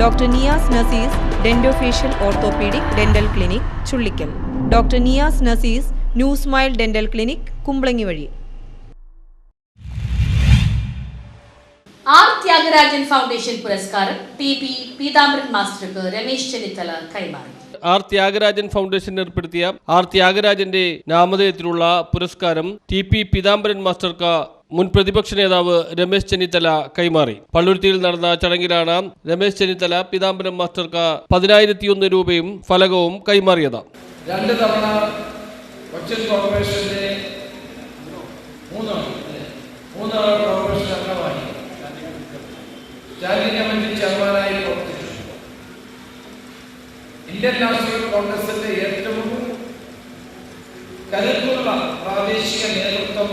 Doctor Niyas Naseez dentofacial orthopaedic dental clinic Chullikkal. Doctor Niyas Naseez new smile dental clinic Kumbalangi വഴി. R Thyagarajan foundation പുരസ്കാരം T P Peethambaran മാസ്റ്റർക്ക് രമേശ് ചെന്നിത്തല കൈമാറി. R Thyagarajan foundation ഏർപ്പെടുത്തിയ R ത്യാഗരാജന്റെ നാമധേയത്തിലുള്ള പുരസ്കാരം ടി പി പീതാംബരൻ മാസ്റ്റർക്ക് മുൻ പ്രതിപക്ഷ നേതാവ് രമേശ് ചെന്നിത്തല കൈമാറി. പള്ളുരുത്തിയിൽ നടന്ന ചടങ്ങിലാണ് രമേശ് ചെന്നിത്തല പിതാംബരം മാസ്റ്റർക്ക് പതിനായിരത്തി ഒന്ന് രൂപയും ഫലകവും കൈമാറിയത്. രണ്ട് തവണ കോൺഗ്രസിന്റെ ഏറ്റവും കരുത്തുള്ള പ്രാദേശിക നേതൃത്വം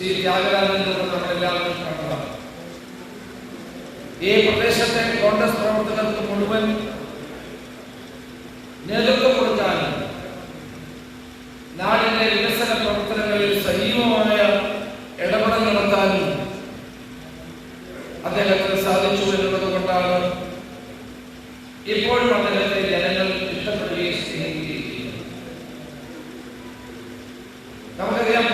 ശ്രീ ത്യാഗരാജന്റെ നമ്മളെല്ലാവരും കണ്ടതാണ്. ഈ പ്രദേശത്തെ കോൺഗ്രസ് പ്രവർത്തകർക്ക് മുഴുവൻ നേതൃത്വം കൊടുക്കാനും നാടിന്റെ വികസന പ്രവർത്തനങ്ങളിൽ സജീവമായ ഇടപെടൽ നടത്താനും അദ്ദേഹത്തിന് സാധിച്ചു എന്നുള്ളത് കൊണ്ടാണ് ഇപ്പോഴും അദ്ദേഹത്തെ ജനങ്ങൾ ഇഷ്ടപ്പെടുകയും സ്നേഹിക്കുകയും നമുക്കറിയാം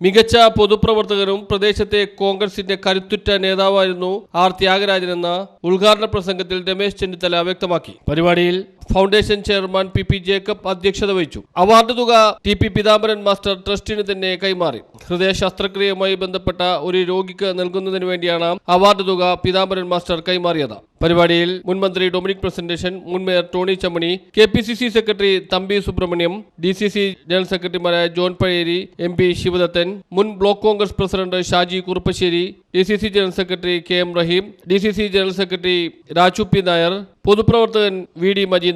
മികച്ച പൊതുപ്രവർത്തകരും പ്രദേശത്തെ കോൺഗ്രസിന്റെ കരുത്തുറ്റ നേതാവായിരുന്നു ആർ എന്ന ഉദ്ഘാടന പ്രസംഗത്തിൽ രമേശ് ചെന്നിത്തല വ്യക്തമാക്കി. പരിപാടിയിൽ foundation chairman P P Jacob അധ്യക്ഷത വഹിച്ചു. അവാർഡ് തുക ടി പി പിതാംബരൻ മാസ്റ്റർ ട്രസ്റ്റിന് തന്നെ കൈമാറി. ഹൃദയ ശസ്ത്രക്രിയയുമായി ബന്ധപ്പെട്ട ഒരു രോഗിക്ക് നൽകുന്നതിന് വേണ്ടിയാണ് അവാർഡ് തുക പിതാംബരൻ മാസ്റ്റർ കൈമാറിയത്. പരിപാടിയിൽ മുൻമന്ത്രി ഡൊമിനിക് പ്രസന്റേഷൻ മുൻ mayor Tony Chammany K P C C secretary Thampi Subrahmanyam D C C general സെക്രട്ടറിമാരായ John Pazhery M P Sivadathan മുൻ block Congress president Shaji Kuruppassery D C C general secretary K M Rahim D C C general secretary Raju P Nair പൊതുപ്രവർത്തകൻ V D Majeendran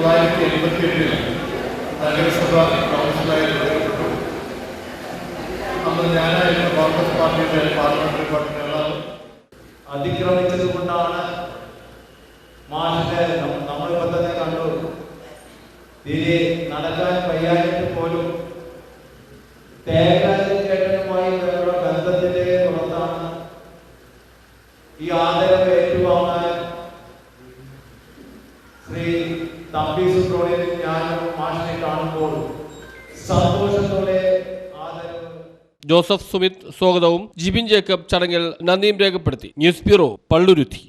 തൊള്ളായിരത്തി എൺപത്തി എട്ടിൽ നഗരസഭ കൗൺസിലായി തിരഞ്ഞെടുക്കപ്പെട്ടു അന്ന് ഞാനായിരുന്നു കോൺഗ്രസ് പാർട്ടിയുടെ പാർലമെന്ററി പാർട്ടി നേതാവ്. അതിക്രമിച്ചത് കൊണ്ടാണ് മാഷിന്റെ നം- നമ്മളിപ്പോ തന്നെ കണ്ടു. തിരി നടക്കാൻ വയ്യായിട്ട് പോലും തേങ്ങാചേട്ടനുമായി ഉള്ള ശ്രീ തമ്പി സുബ്രോണിയൻ ഞാനും മാഷിനെ കാണുമ്പോൾ സന്തോഷത്തോടെ ജോസഫ് സുമിത് സ്വാഗതവും ജിബിൻ ജേക്കബ് ചടങ്ങിൽ നന്ദിയും രേഖപ്പെടുത്തി. News bureau Palluruthy.